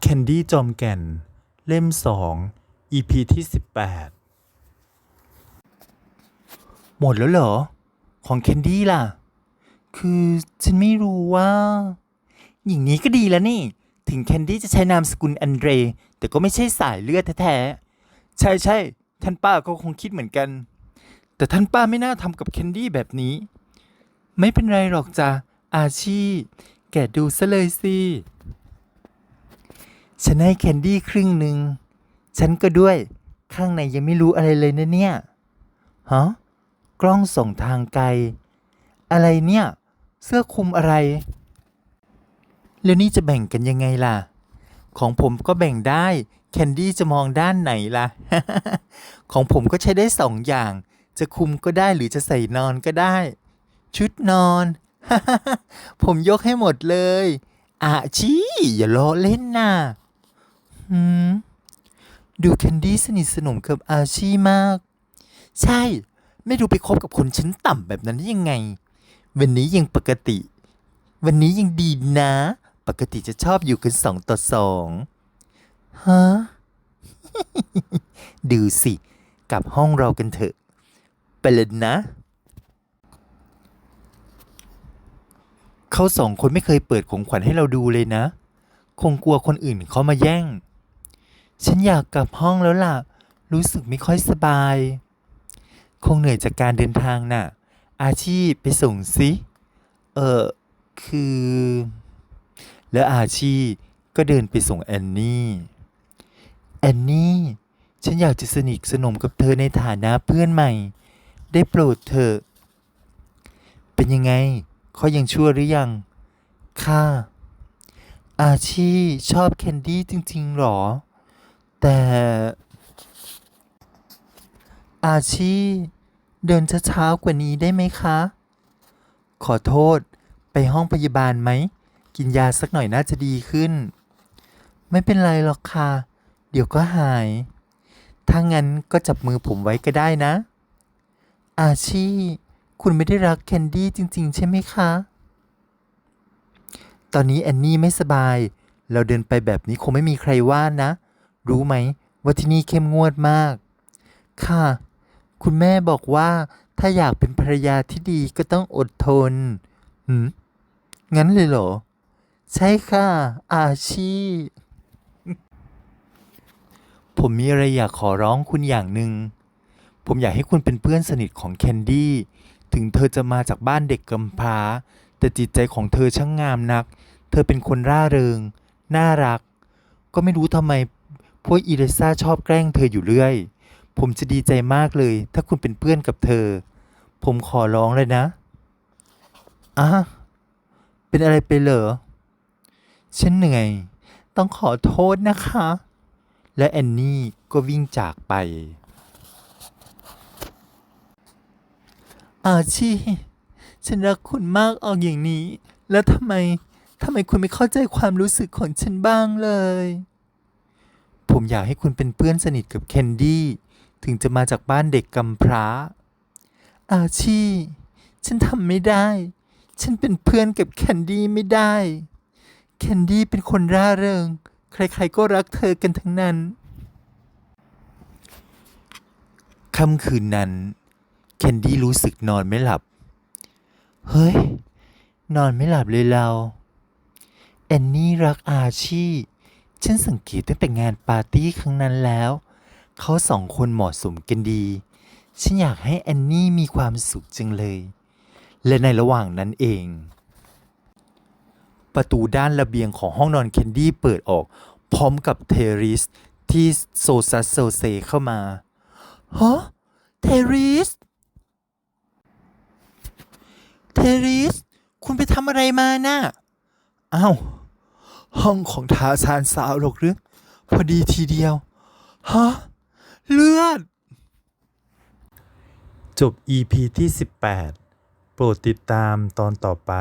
แคนดี้จอมแก่น เล่มสอง EP ที่สิบแปดหมดแล้วเหรอ ของแคนดี้ล่ะ คือฉันไม่รู้ว่า อย่างนี้ก็ดีแล้วนี่ ถึงแคนดี้จะใช้นามสกุลอันเดร แต่ก็ไม่ใช่สายเลือดแท้ๆ ใช่ใช่ท่านป้าก็คงคิดเหมือนกัน แต่ท่านป้าไม่น่าทำกับแคนดี้แบบนี้ ไม่เป็นไรหรอกจ้ะอาชีแกะดูซะเลยสิ ฉันให้แคนดี้ครึ่งหนึ่ง ฉันก็ด้วย ข้างในยังไม่รู้อะไรเลยนะเนี่ย ฮะ กล้องส่องทางไกล อะไรเนี่ย เสื้อคลุมอะไร แล้วนี่จะแบ่งกันยังไงล่ะ ของผมก็แบ่งได้ แคนดี้จะมองด้านไหนล่ะ ของผมก็ใช้ได้สองอย่าง จะคุมก็ได้หรือจะใส่นอนก็ได้ ชุดนอน ผมยกให้หมดเลยอาชีอย่าล้อเล่นนะ หืมดูแคนดี้สนิทสนมกับอาชีมาก ใช่ ไม่ดูไปคบกับคนชั้นต่ำแบบนั้นได้ยังไง วันนี้ยังปกติ วันนี้ยังดีนะ ปกติจะชอบอยู่กันสองต่อสองฮะดูสิ กลับห้องเรากันเถอะ ไปเลยนะ เขาสองคนไม่เคยเปิดของขวัญให้เราดูเลยนะ คงกลัวคนอื่นเขามาแย่ง ฉันอยากกลับห้องแล้วล่ะ รู้สึกไม่ค่อยสบาย คงเหนื่อยจากการเดินทางน่ะ อาชีพไปส่งสิเออคือ แล้วอาชีก็เดินไปส่งแอนนี่แอนนี่ฉันอยากจะสนิทสนมกับเธอในฐานะเพื่อนใหม่ ได้โปรดเถอะเป็นยังไงเขายังชั่วหรือยัง ค่ะ อาชีชอบแคนดี้จริงๆหรอ แต่ อาชีเดินช้าๆกว่านี้ได้ไหมคะ ขอโทษไปห้องพยาบาลไหม กินยาสักหน่อยน่าจะดีขึ้น ไม่เป็นไรหรอกค่ะ เดี๋ยวก็หาย ถ้างั้นก็จับมือผมไว้ก็ได้นะ อาชีคุณไม่ได้รักแคนดี้จริง ๆ ใช่ไหมคะ ตอนนี้แอนนี่ไม่สบาย เราเดินไปแบบนี้คงไม่มีใครว่านะ รู้ไหมว่าที่นี่เข้มงวดมาก ค่ะ คุณแม่บอกว่าถ้าอยากเป็นภรรยาที่ดีก็ต้องอดทนหืมงั้นเลยเหรอ ใช่ค่ะ อาชีผมมีอะไรอยากขอร้องคุณอย่างหนึ่ง ผมอยากให้คุณเป็นเพื่อนสนิทของแคนดี้ ถึงเธอจะมาจากบ้านเด็กกำพร้า แต่จิตใจของเธอช่างงามนัก เธอเป็นคนร่าเริง น่ารัก ก็ไม่รู้ทำไม พวกอีเลซ่าชอบแกล้งเธออยู่เรื่อย ผมจะดีใจมากเลย ถ้าคุณเป็นเพื่อนกับเธอ ผมขอร้องเลยนะอะเป็นอะไรไปเหรอ ฉันเหนื่อย ต้องขอโทษนะคะ และแอนนี่ก็วิ่งจากไป อาชีฉันรักคุณมากออกอย่างนี้ แล้วทำไม ทำไมคุณไม่เข้าใจความรู้สึกของฉันบ้างเลย ผมอยากให้คุณเป็นเพื่อนสนิทกับแคนดี้ถึงจะมาจากบ้านเด็กกำพร้า อาชีฉันทำไม่ได้ ฉันเป็นเพื่อนกับแคนดี้ไม่ได้ แคนดี้เป็นคนร่าเริง ใครๆก็รักเธอกันทั้งนั้น ค่ำคืนนั้น แคนดี้รู้สึกนอนไม่หลับ เฮ้ย นอนไม่หลับเลยเรา แอนนี่รักอาชี ฉันสังเกตตั้งแต่งานปาร์ตี้ครั้งนั้นแล้ว เขาสองคนเหมาะสมกันดี ฉันอยากให้แอนนี่มีความสุขจังเลย และในระหว่างนั้นเอง ประตูด้านระเบียงของห้องนอนเคนดี้เปิดออก พร้อมกับเทริสที่โซซัสโซเซเข้ามา ฮะ เทริส เทริส คุณไปทำอะไรมาน่ะ อ้าว ห้องของทาซานสาวหรอกหรือพอดีทีเดียว ฮะ เลือด จบ EP ที่ 18 โปรดติดตามตอนต่อไป